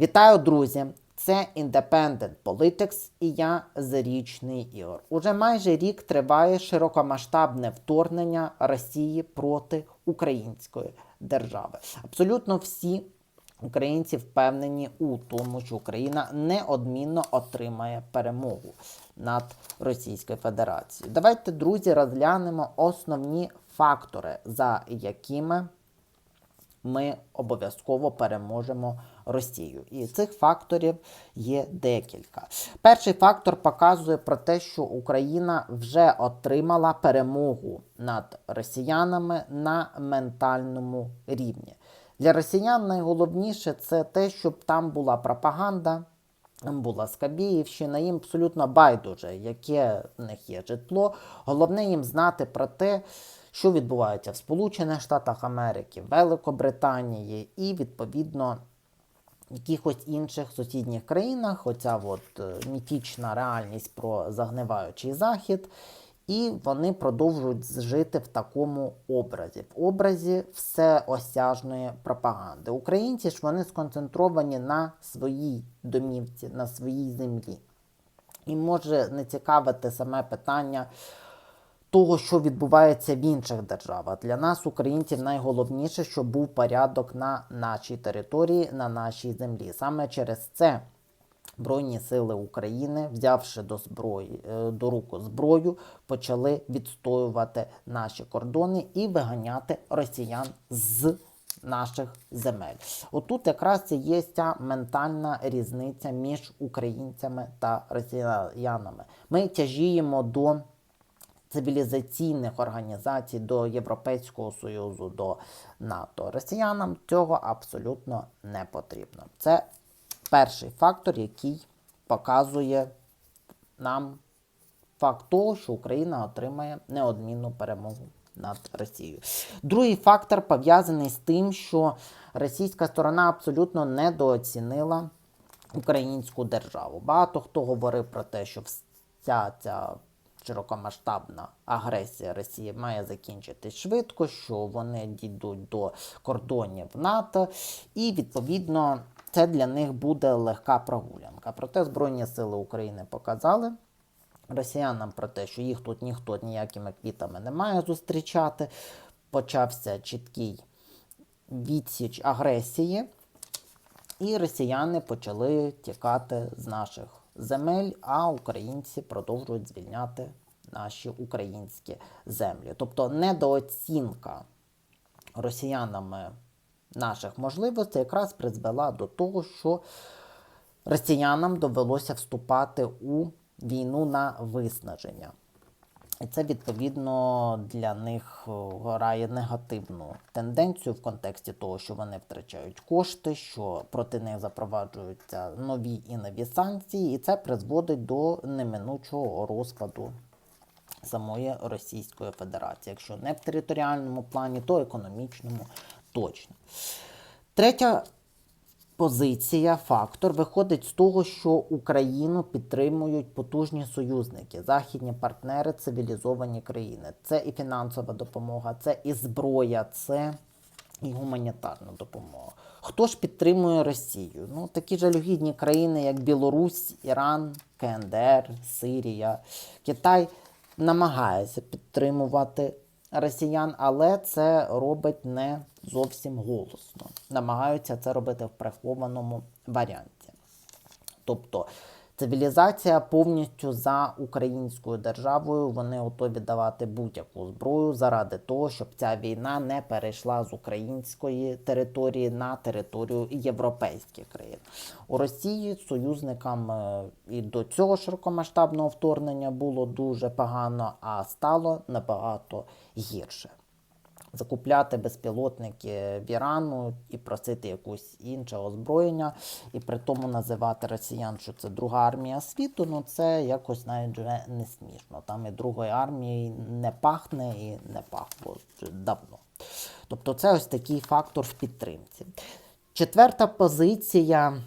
Вітаю, друзі! Це Independent Politics і я Зарічний Ігор. Уже майже рік триває широкомасштабне вторгнення Росії проти української держави. Абсолютно всі українці впевнені у тому, що Україна неодмінно отримає перемогу над Російською Федерацією. Давайте, друзі, розглянемо основні фактори, за якими ми обов'язково переможемо Росію. І цих факторів є декілька. Перший фактор показує про те, що Україна вже отримала перемогу над росіянами на ментальному рівні. Для росіян найголовніше це те, щоб там була пропаганда. Була Скабіївщина, їм абсолютно байдуже, яке в них є житло. Головне їм знати про те, що відбувається в Сполучених Штатах Америки, Великобританії і, відповідно, якихось інших сусідніх країнах. Оця от е, міфічна реальність про загниваючий захід. І вони продовжують жити в такому образі, в образі всеосяжної пропаганди. Українці ж вони сконцентровані на своїй домівці, на своїй землі. І може не цікавити саме питання того, що відбувається в інших державах. Для нас, українців, найголовніше, щоб був порядок на нашій території, на нашій землі. Саме через це. Збройні сили України, взявши до зброї е, до руку зброю, почали відстоювати наші кордони і виганяти росіян з наших земель. Отут якраз є ця ментальна різниця між українцями та росіянами. Ми тяжіємо до цивілізаційних організацій, до Європейського Союзу, до НАТО. Росіянам цього абсолютно не потрібно. Це перший фактор, який показує нам факт того, що Україна отримає неодмінну перемогу над Росією. Другий фактор пов'язаний з тим, що російська сторона абсолютно недооцінила українську державу. Багато хто говорив про те, що вся ця широкомасштабна агресія Росії має закінчитись швидко, що вони дійдуть до кордонів НАТО, і відповідно це для них буде легка прогулянка. Проте Збройні Сили України показали. Росіянам про те, що їх тут ніхто ніякими квітами не має зустрічати. Почався чіткий відсіч агресії, і росіяни почали тікати з наших земель, а українці продовжують звільняти наші українські землі. Тобто недооцінка росіянами наших можливостей якраз призвела до того, що росіянам довелося вступати у війну на виснаження. І це відповідно для них грає негативну тенденцію в контексті того, що вони втрачають кошти, що проти них запроваджуються нові і нові санкції, і це призводить до неминучого розпаду самої Російської Федерації. Якщо не в територіальному плані, то економічному точно. Третя позиція, фактор виходить з того, що Україну підтримують потужні союзники, західні партнери, цивілізовані країни. Це і фінансова допомога, це і зброя, це і гуманітарна допомога. Хто ж підтримує Росію? Ну, такі жалюгідні країни, як Білорусь, Іран, КНДР, Сирія, Китай намагається підтримувати росіян, але це робить не зовсім голосно. Намагаються це робити в прихованому варіанті. Тобто цивілізація повністю за українською державою, вони готові давати будь-яку зброю заради того, щоб ця війна не перейшла з української території на територію європейських країн. У Росії союзникам е, і до цього широкомасштабного вторгнення було дуже погано, а стало набагато гірше. Закупляти безпілотники в Ірану і просити якусь інше озброєння, і при тому називати росіян, що це друга армія світу, ну це якось навіть вже не смішно. Там і другої армії не пахне і не пахло давно. Тобто це ось такий фактор в підтримці. Четверта позиція,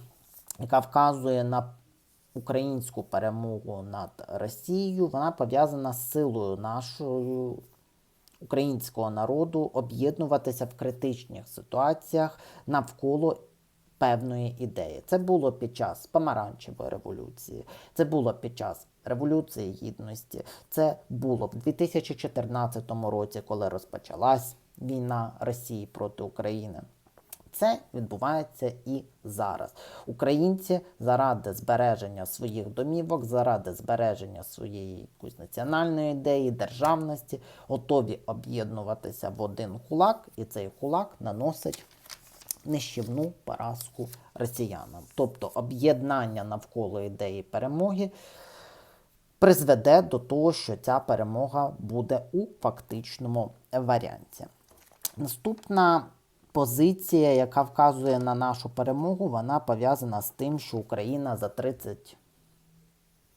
яка вказує на українську перемогу над Росією, вона пов'язана з силою нашою українського народу об'єднуватися в критичних ситуаціях навколо певної ідеї. Це було під час помаранчевої революції, це було під час Революції Гідності, це було в 2014 році, коли розпочалась війна Росії проти України. Це відбувається і зараз. Українці заради збереження своїх домівок, заради збереження своєї якоїсь національної ідеї, державності, готові об'єднуватися в один кулак, і цей кулак наносить нищівну поразку росіянам. Тобто об'єднання навколо ідеї перемоги призведе до того, що ця перемога буде у фактичному варіанті. Наступна позиція, яка вказує на нашу перемогу, вона пов'язана з тим, що Україна за 30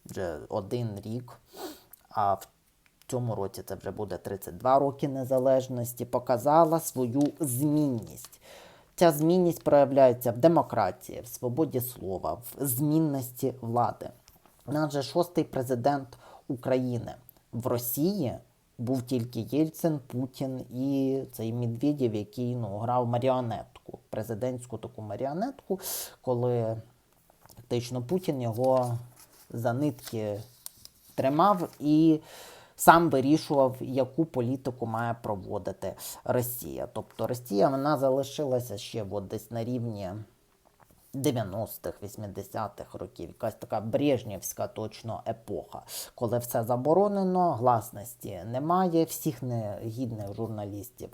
вже один рік, а в цьому році це вже буде 32 роки незалежності, показала свою змінність. Ця змінність проявляється в демократії, в свободі слова, в змінності влади. Наш же шостий президент України в Росії був тільки Єльцин, Путін і цей Медведєв, який ну, грав маріонетку, президентську таку маріонетку, коли фактично Путін його за нитки тримав і сам вирішував, яку політику має проводити Росія. Тобто Росія вона залишилася ще от десь на рівні 90-х, 80-х років, якась така брежнівська точно епоха, коли все заборонено, гласності немає, всіх негідних журналістів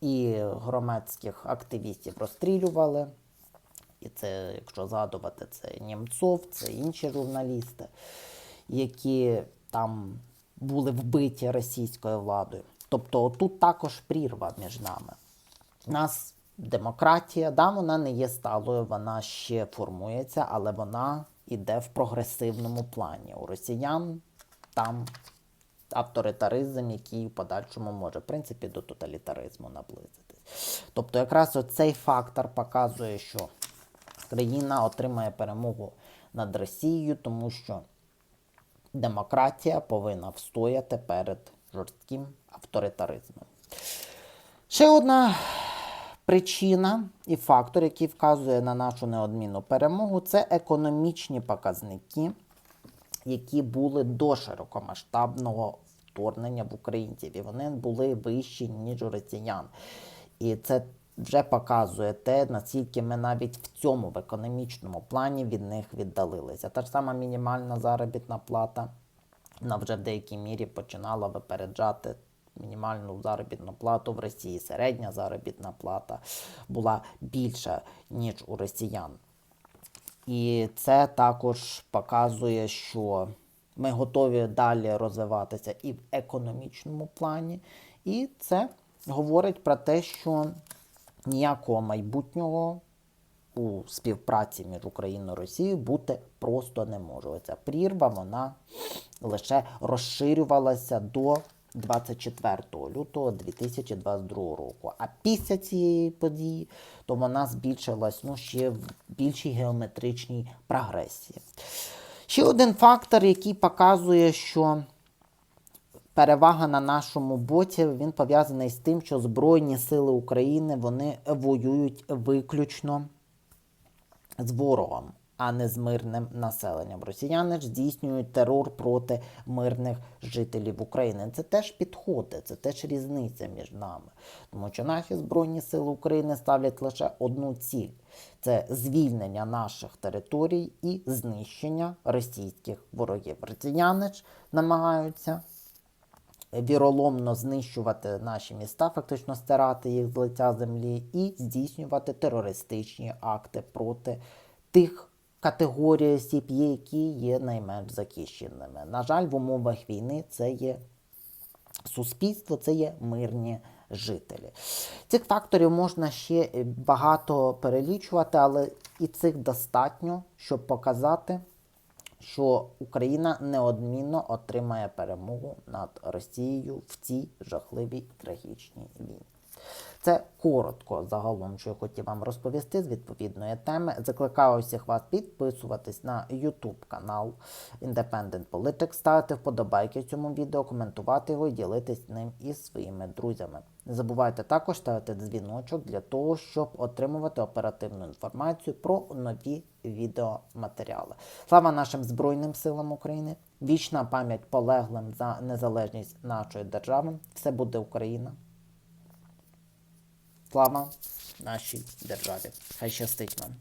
і громадських активістів розстрілювали. І це, якщо згадувати, це Німцов, це інші журналісти, які там були вбиті російською владою. Тобто тут також прірва між нами. Нас демократія, да, вона не є сталою, вона ще формується, але вона йде в прогресивному плані. У росіян там авторитаризм, який в подальшому може, в принципі, до тоталітаризму наблизитись. Тобто, якраз цей фактор показує, що країна отримає перемогу над Росією, тому що демократія повинна встояти перед жорстким авторитаризмом. Ще одна причина і фактор, який вказує на нашу неодмінну перемогу, це економічні показники, які були до широкомасштабного вторгнення в українців. І вони були вищі, ніж у росіян. І це вже показує те, наскільки ми навіть в цьому в економічному плані від них віддалилися. Та ж сама мінімальна заробітна плата, вона вже в деякій мірі починала випереджати мінімальну заробітну плату в Росії. Середня заробітна плата була більша, ніж у росіян. І це також показує, що ми готові далі розвиватися і в економічному плані. І це говорить про те, що ніякого майбутнього у співпраці між Україною і Росією бути просто не може. Ця прірва вона лише розширювалася до 24 лютого 2022 року. А після цієї події то вона збільшилась ну, ще в більшій геометричній прогресії. Ще один фактор, який показує, що перевага на нашому боці, він пов'язаний з тим, що Збройні сили України вони воюють виключно з ворогом, а не з мирним населенням. Росіяни ж здійснюють терор проти мирних жителів України. Це теж підходи, це теж різниця між нами. Тому що наші Збройні Сили України ставлять лише одну ціль: це звільнення наших територій і знищення російських ворогів. Росіяни ж намагаються віроломно знищувати наші міста, фактично стирати їх з лиця землі, і здійснювати терористичні акти проти тих категорій осіб, які є найменш захищеними. На жаль, в умовах війни це є суспільство, це є мирні жителі. Цих факторів можна ще багато перелічувати, але і цих достатньо, щоб показати що Україна неодмінно отримає перемогу над Росією в цій жахливій трагічній війні. Це коротко загалом, що я хотів вам розповісти з відповідної теми. Закликаю усіх вас підписуватись на YouTube канал Independent Politics, ставити вподобайки цьому відео, коментувати його і ділитись ним із своїми друзями. Не забувайте також ставити дзвіночок для того, щоб отримувати оперативну інформацію про нові відеоматеріали. Слава нашим Збройним силам України! Вічна пам'ять полеглим за незалежність нашої держави. Все буде Україна. Слава нашій державі! Хай щастить вам!